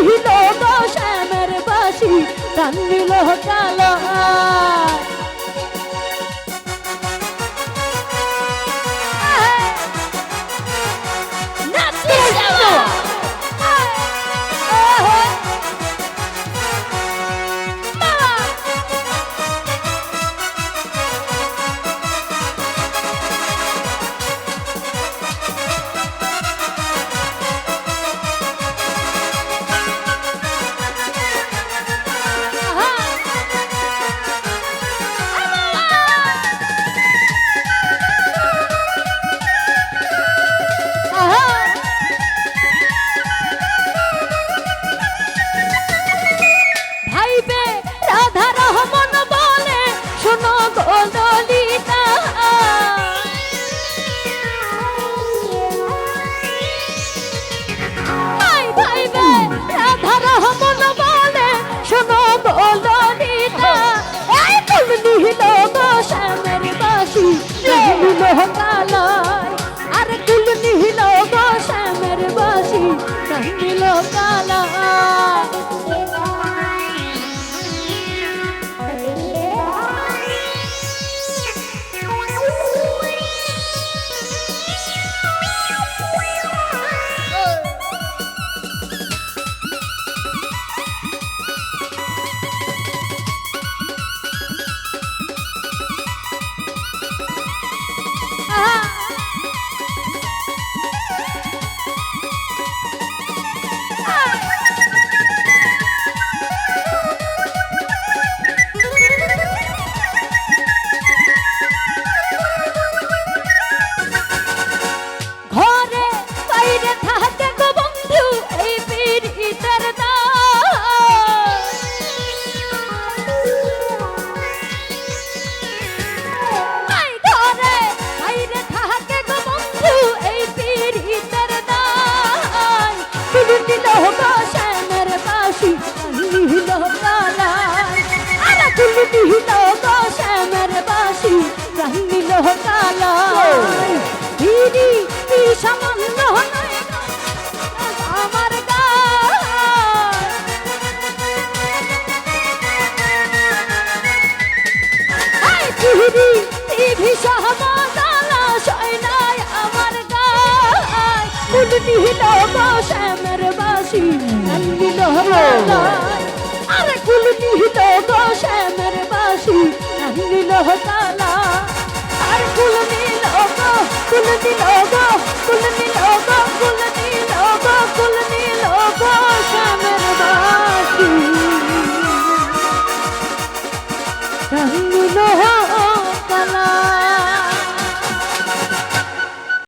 দিল শ্যামের বাসি প্রাণ দিল কালা বিটি দোষ আমার বাসি আমি নহতালায় আরে কুলটি দোষ আমার বাসি আমি নহতালায় আর কুলমি লগো কুলমি লগো কুলমি লগো কুলমি